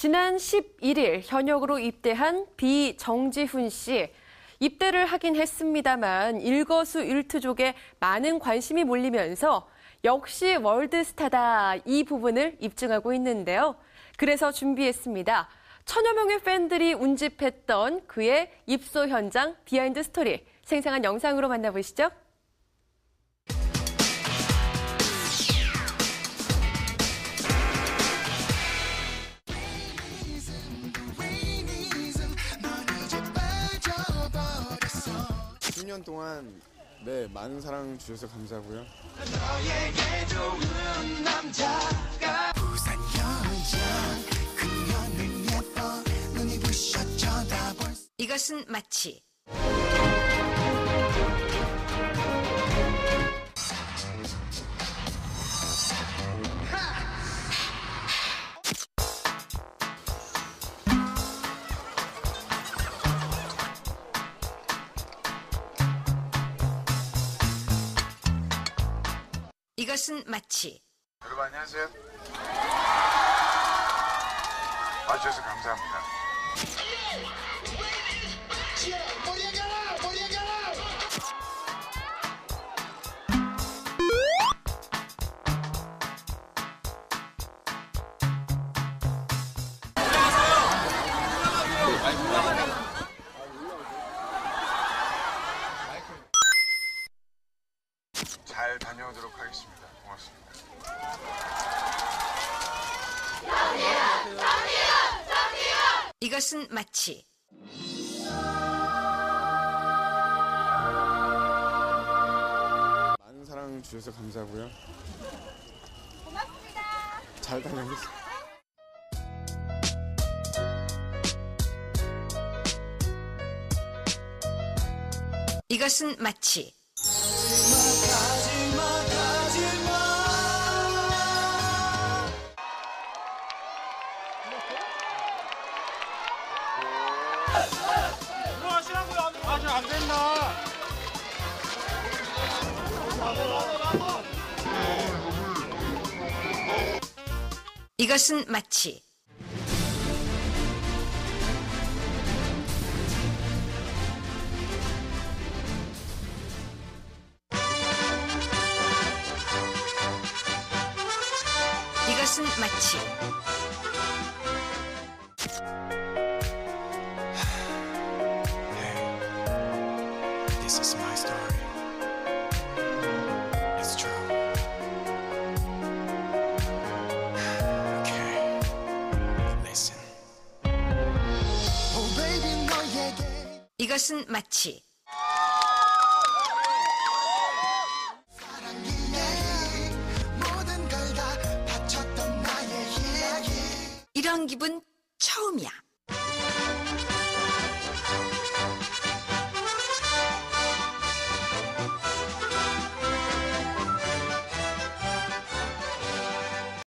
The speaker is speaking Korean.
지난 11일 현역으로 입대한 비정지훈 씨. 입대를 하긴 했습니다만 일거수일투족에 많은 관심이 몰리면서 역시 월드스타다 이 부분을 입증하고 있는데요. 그래서 준비했습니다. 천여 명의 팬들이 운집했던 그의 입소 현장 비하인드 스토리 생생한 영상으로 만나보시죠. 십년 동안 네 많은 사랑 주셔서 감사하고요. 부산 여자 그녀는 예뻐 눈이 부셔 쳐다볼 이것은 마치 이것은 마치 여러분 안녕하세요. 와주셔서 감사합니다. 잘 다녀오도록 하겠습니다. 고맙습니다. 이것은 마치 많은 사랑 주셔서 감사하고요. 고맙습니다. 잘 다녀오겠습니다. 이것은 마치 안 된다. 이것은 마치 이것은 마치 This is my story It's true Okay Listen Oh baby 너에게 이것은 마치 사랑이네 모든 걸 다 바쳤던 나의 이야기 이런 기분 처음이야.